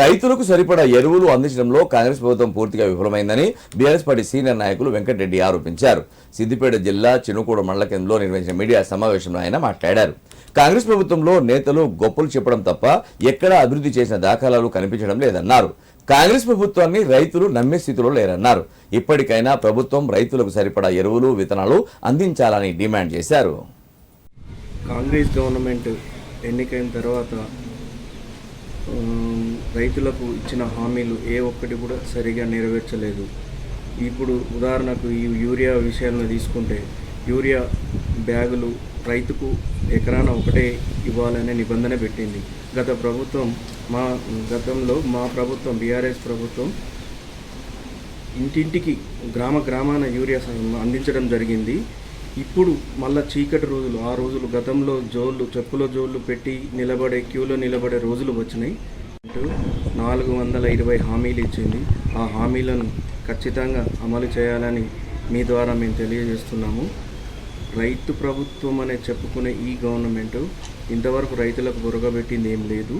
రైతులకు సరిపడా ఎరువులు అందించడంలో కాంగ్రెస్ ప్రభుత్వం పూర్తిగా విఫలమైందని బీఆర్ఎస్ పార్టీ సీనియర్ నాయకులు వెంకటరెడ్డి ఆరోపించారు. సిద్దిపేట జిల్లా చినుకూడ మండల కేంద్రంలో నిర్వహించిన మీడియా సమావేశంలో ఆయన మాట్లాడారు. కాంగ్రెస్ ప్రభుత్వంలో నేతలు గొప్పలు చెప్పడం తప్ప ఎక్కడా అభివృద్ధి చేసిన దాఖలాలు కనిపించడం లేదన్నారు. కాంగ్రెస్ ప్రభుత్వాన్ని రైతులు నమ్మే స్థితిలో లేరన్నారు. ఇప్పటికైనా ప్రభుత్వం రైతులకు సరిపడా ఎరువులు విత్తనాలు అందించాలని డిమాండ్ చేశారు. కాంగ్రెస్ గవర్నమెంట్ ఎన్నికైన తర్వాత రైతులకు ఇచ్చిన హామీలు ఏ ఒక్కటి కూడా సరిగా నెరవేర్చలేదు. ఇప్పుడు ఉదాహరణకు ఈ యూరియా విషయాలను తీసుకుంటే యూరియా బ్యాగులు రైతుకు ఎకరాన ఒకటే ఇవ్వాలనే నిబంధన పెట్టింది. గత ప్రభుత్వం మా గతంలో మా ప్రభుత్వం బీఆర్ఎస్ ప్రభుత్వం ఇంటింటికి గ్రామ గ్రామాన యూరియా అందించడం జరిగింది. ఇప్పుడు మళ్ళా చీకటి రోజులు ఆ రోజులు గతంలో జోళ్ళు చెప్పుల జోళ్ళు పెట్టి నిలబడే క్యూలో నిలబడే రోజులు వచ్చినాయి. నాలుగు వందల ఇరవై హామీలు ఇచ్చింది. ఆ హామీలను ఖచ్చితంగా అమలు చేయాలని మీ ద్వారా మేము తెలియజేస్తున్నాము. రైతు ప్రభుత్వం అనే చెప్పుకునే ఈ గవర్నమెంట్ ఇంతవరకు రైతులకు బురగబెట్టింది ఏం లేదు.